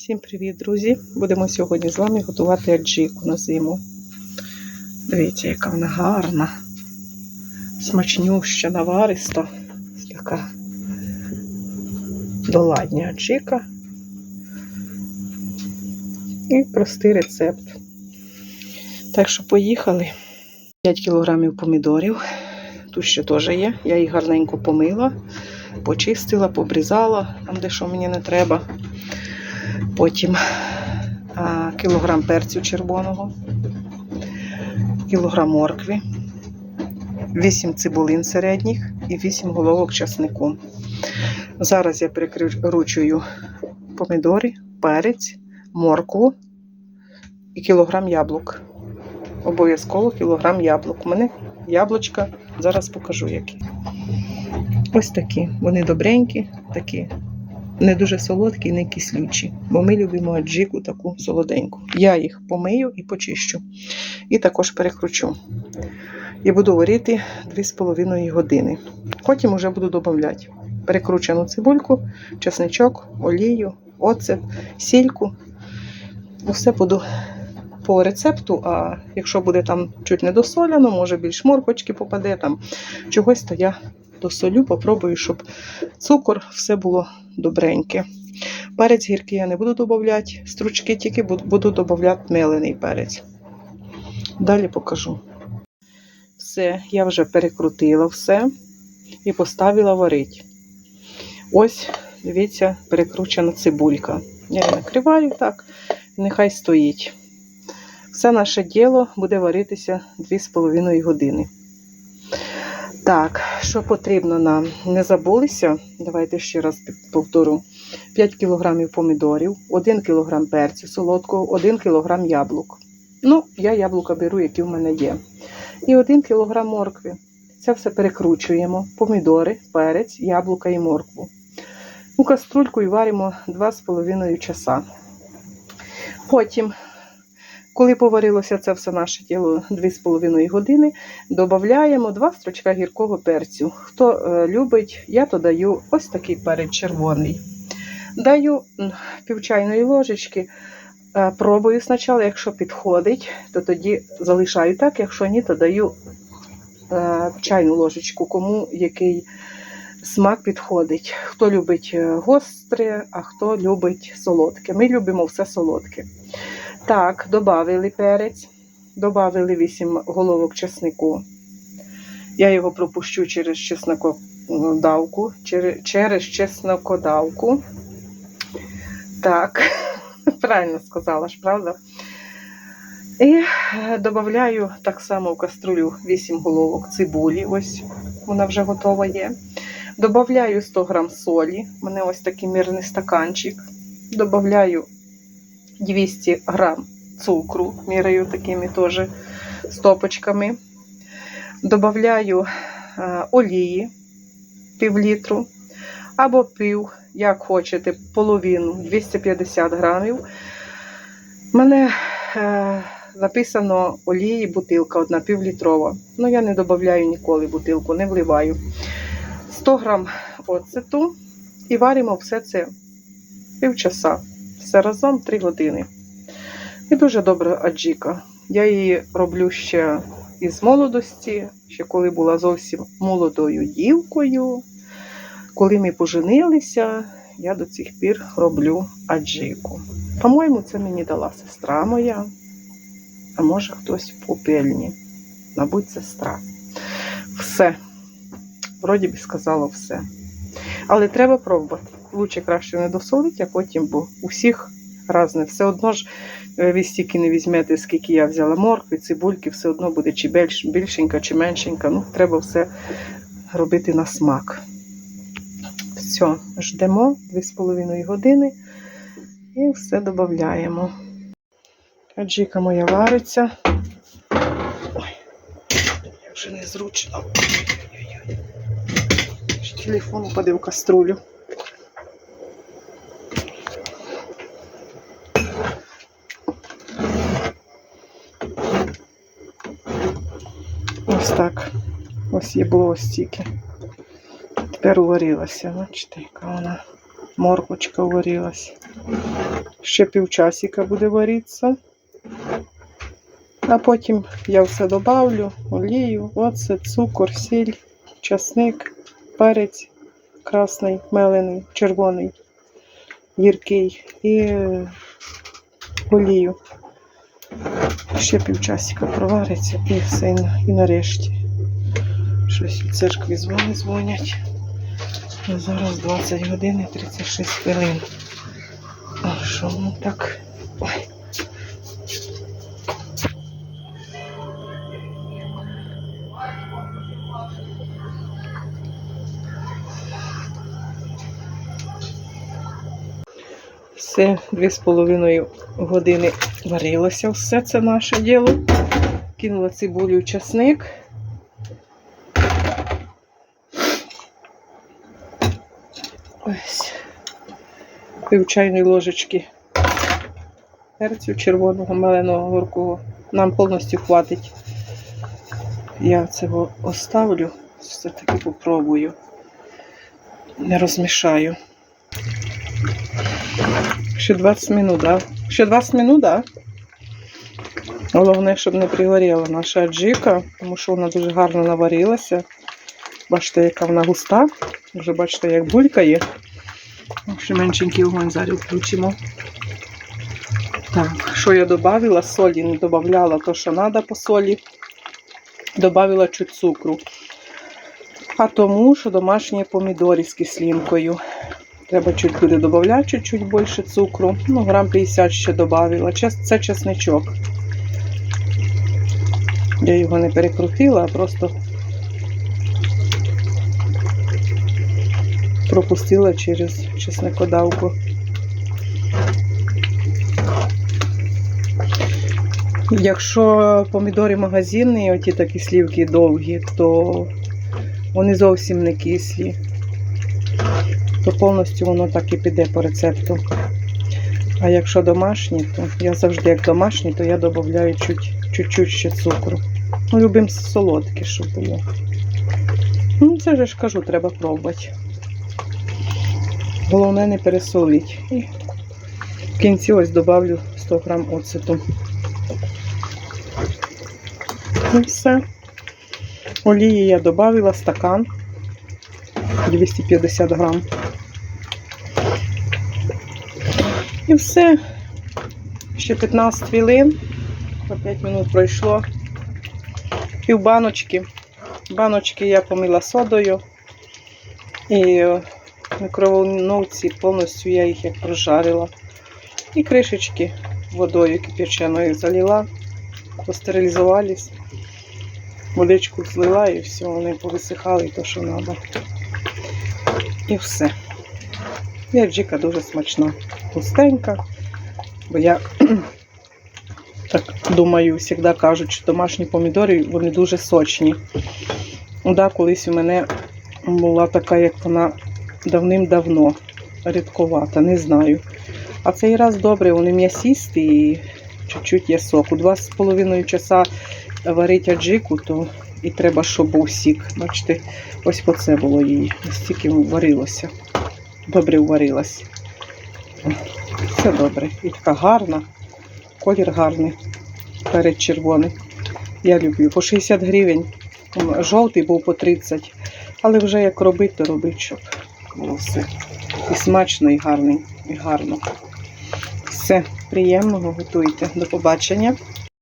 Всім привіт, друзі! Будемо сьогодні з вами готувати аджику на зиму. Дивіться, яка вона гарна, смачнюща, навариста. Така доладня аджика. І простий рецепт. Так що поїхали. 5 кілограмів помідорів. Тут ще теж є. Я їх гарненько помила, почистила, побрізала, там, де що мені не треба. Потім а, кілограм перцю червоного, кілограм моркви, 8 цибулин середніх і 8 головок часнику. Зараз я перекручую помідори, перець, моркву і кілограм яблук. Обов'язково кілограм яблук. У мене яблучка, зараз покажу які. Ось такі. Вони добренькі, такі не дуже солодкі, не кислючі, бо ми любимо аджику таку солоденьку. Я їх помию і почищу. І також перекручу. І буду варити 2,5 години. Потім вже буду додавати перекручену цибульку, чесничок, олію, оцет, сільку. Усе буду по рецепту, а якщо буде там чуть не досоляно, може більш моркочки попаде, там чогось, то я досолю, попробую, щоб цукор, все було добреньке. Перець гіркий я не буду додавати, стручки тільки буду- додавати мелений перець. Далі покажу. Все, я вже перекрутила все і поставила варити. Ось, дивіться, перекручена цибулька. Я її накриваю так, нехай стоїть. Все наше діло буде варитися 2,5 години. Так, що потрібно нам? Не забулися. Давайте ще раз повторю. 5 кг помідорів, 1 кг перцю солодкого, 1 кг яблук. Ну, я яблука беру, які в мене є. І 1 кг моркви. Це все перекручуємо. Помідори, перець, яблука і моркву. У каструльку і варимо 2,5 часа. Потім, коли поварилося це все наше тіло 2,5 години, додаємо 2 стручка гіркого перцю. Хто е, любить, я то даю ось такий перець червоний. Даю м, пів чайної ложечки. Е, Пробую спочатку, якщо підходить, то тоді залишаю так, якщо ні, то даю е, чайну ложечку, кому який смак підходить. Хто любить гостре, а хто любить солодке. Ми любимо все солодке. Так, додали перець, додали 8 головок чеснику. Я його пропущу через чеснокодавку, через, чеснокодавку. Так, правильно сказала ж, правда? І додаю так само в каструлю 8 головок цибулі. Ось вона вже готова є. Добавляю 100 грам солі. У мене ось такий мірний стаканчик. Добавляю 200 грам цукру, міряю такими теж стопочками. Добавляю е, олії пів літру або пів, як хочете, половину 250 грамів. У мене е, написано олії бутилка одна півлітрова. Ну, я не додаю ніколи бутилку, не вливаю. 100 грам оцету і варимо все це півчаса. Все разом 3 години. І дуже добра аджіка. Я її роблю ще із молодості, ще коли була зовсім молодою дівкою. Коли ми поженилися, я до цих пір роблю аджику. По-моєму, це мені дала сестра моя, а може хтось в попельні. Мабуть, сестра. Все. Вроді би сказала все. Але треба пробувати. Лучше краще не досолити, а потім, бо у всіх різне. Все одно ж е, ви стільки не візьмете, скільки я взяла моркви, цибульки, все одно буде чи більш, більшенька, чи меншенька. Ну, треба все робити на смак. Все, ждемо 2,5 години і все додаємо. Аджика моя вариться. Ой, вже незручно. Ой-ой-ой. Телефон упаде в каструлю. Ось так. Ось є було ось стільки. Тепер уварилася. Бачите, яка вона морквочка уварилась. Ще півчасика буде варитися. А потім я все добавлю, олію, оцет, цукор, сіль, часник, перець красний, мелений, червоний, гіркий і е, олію. Ще півчасика провариться і все, і нарешті. Щось у церкві дзвони дзвонять. Зараз 20 годин і 36 хвилин. А що ну так? Ой. Все, дві з половиною години варилося все це наше діло. Кинула цибулю і часник. Ось. Пів чайної ложечки перцю червоного, меленого горкого. Нам повністю хватить. Я цього оставлю, все-таки попробую. Не розмішаю. Ще 20 минут, да? Ще 20 минут, да? Головне, щоб не пригоріла наша аджика, тому що вона дуже гарно наварилася. Бачите, яка вона густа. Вже бачите, як булькає. Ще меншенький огонь зараз включимо. Так, що я додавила? Солі не додавала то, що треба по солі. Добавила чуть цукру. А тому, що домашні помідори з кислинкою. Треба чуть буде додати чуть-чуть більше цукру. Ну, грам 50 ще додавила. Це чесничок. Я його не перекрутила, а просто пропустила через чесникодавку. Якщо помідори магазинні, оті такі слівки довгі, то вони зовсім не кислі то повністю воно так і піде по рецепту. А якщо домашні, то я завжди як домашні, то я додаю чуть, чуть-чуть ще цукру. Ну, любим солодке, щоб було. Ну, це же ж кажу, треба пробувати. Головне не пересолити. І в кінці ось додавлю 100 грам оцету. І все. Олії я додавила стакан 250 грам. І все. Ще 15 хвилин. По 5 минут пройшло. Пів баночки. Баночки я помила содою. І в мікроволновці повністю я їх як прожарила. І кришечки водою кипяченою залила, постерилізувались. Водичку злила і все, вони повисихали то, що треба. І все. І аджика дуже смачна густенька, бо я так думаю, завжди кажуть, що домашні помідори вони дуже сочні. Ну Да, колись у мене була така, як вона давним-давно, рідковата, не знаю. А цей раз добре, вони м'ясісті і чуть-чуть є соку. Два з половиною часа варить аджику, то і треба, щоб був сік. Бачите, ось по це було її. Стільки варилося. Добре варилась. Все добре. І така гарна. Колір гарний. Перед червоний. Я люблю. По 60 гривень. Жовтий був по 30. Але вже як робити, то робити, щоб було все. І смачно, і гарний, і гарно. Все, приємного готуйте. До побачення.